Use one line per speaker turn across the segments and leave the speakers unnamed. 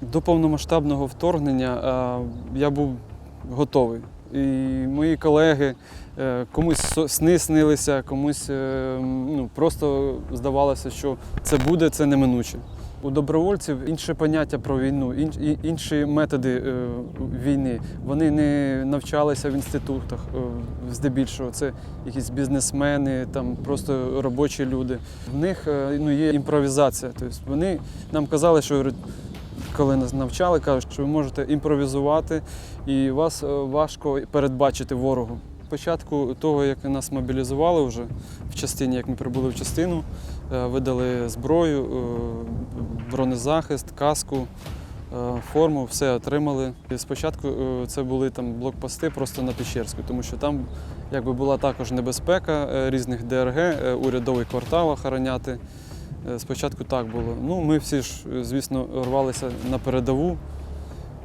До повномасштабного вторгнення е, я був готовий. І мої колеги е, комусь сни снилися, комусь е, ну, просто здавалося, що це буде, це неминуче. У добровольців інше поняття про війну, інші методи війни. Вони не навчалися в інститутах здебільшого. Це якісь бізнесмени, там просто робочі люди. В них ну, є імпровізація. Тобто вони нам казали, що коли нас навчали, кажуть, що ви можете імпровізувати і вас е, важко передбачити ворогу. Спочатку того, як нас мобілізували вже в частині, як ми прибули в частину, е, видали зброю, е, бронезахист, каску, форму, все отримали. І спочатку це були там блокпости просто на Печерську, тому що там якби була також небезпека різних ДРГ, урядовий квартал охороняти. Е, Спочатку так було. Ну, ми всі ж, е, звісно, рвалися на передову.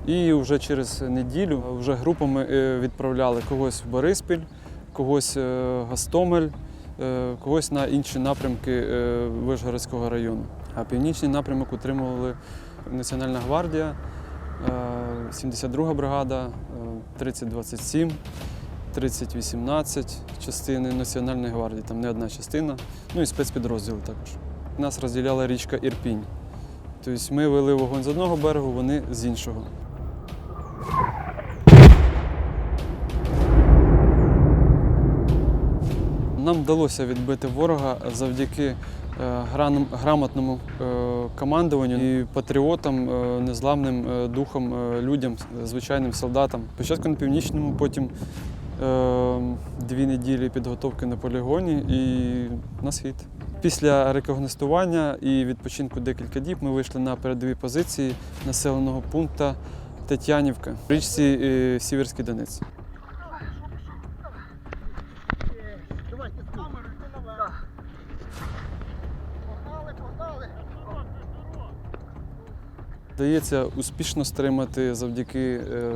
І вже через неділю вже групами е, відправляли когось в Бориспіль, когось в Гостомель, е, когось на інші напрямки Вишгородського району. А північний напрямок утримували Національна гвардія, е, 72 бригада, е, 3027, 3018 частини Національної гвардії, там не одна частина, ну і спецпідрозділи також. Нас розділяла річка Ірпінь. Тобто ми вели вогонь з одного берегу, вони з іншого. Нам вдалося відбити ворога завдяки е, грамотному е, командуванню і патріотам, е, незламним духом людям, звичайним солдатам. Спочатку на північному, потім дві неділі підготовки на полігоні і на схід. Після рекогностування і відпочинку декілька діб ми вийшли на передові позиції населеного пункту Тетянівка в річці е, Сіверський Донець. Вдається успішно стримати завдяки е,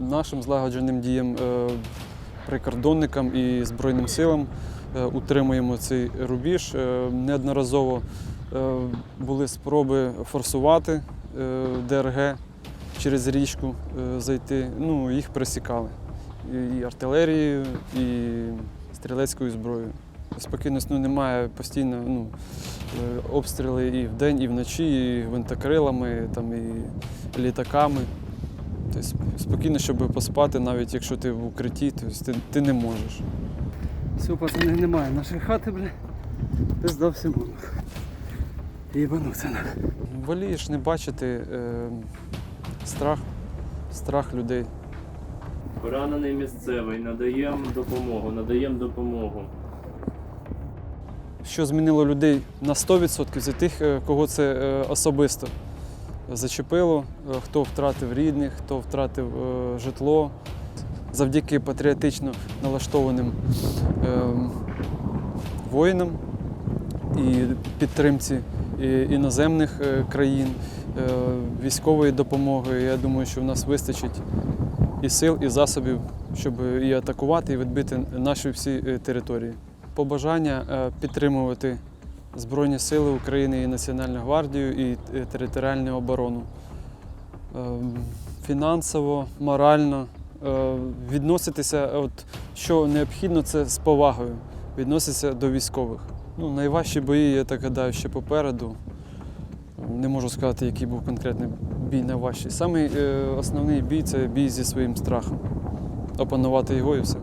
нашим злагодженим діям е, прикордонникам і Збройним силам. Е, Утримуємо цей рубіж. Е, Неодноразово е, були спроби форсувати ДРГ через річку зайти. Ну, їх пресікали І- артилерією, і стрілецькою зброєю. Спокійно сну немає постійно ну, обстріли і вдень, і вночі, і гвинтокрилами, там, і літаками. Тобто спокійно, щоб поспати, навіть якщо ти в укритті, тобто ти, ти не можеш.
Все, пацани, немає нашої хати, бля. Пизда всьому. Їбануться на.
Волієш не бачити е, страх, страх людей.
Поранений місцевий, надаємо допомогу, надаємо допомогу.
Що змінило людей на 100% це тих, е, кого це е, особисто зачепило, е, хто втратив рідних, хто втратив е, житло. Завдяки патріотично налаштованим е, воїнам і підтримці іноземних е, країн, е, військової допомоги. Я думаю, що в нас вистачить і сил, і засобів, щоб і атакувати, і відбити наші всі території побажання підтримувати Збройні Сили України і Національну гвардію і е, територіальну оборону. Е, Фінансово, морально е, відноситися, от, що необхідно, це з повагою, відноситися до військових. Ну, найважчі бої, я так гадаю, ще попереду. Не можу сказати, який був конкретний бій найважчий. Самий е, основний бій це бій зі своїм страхом. Опанувати його і все.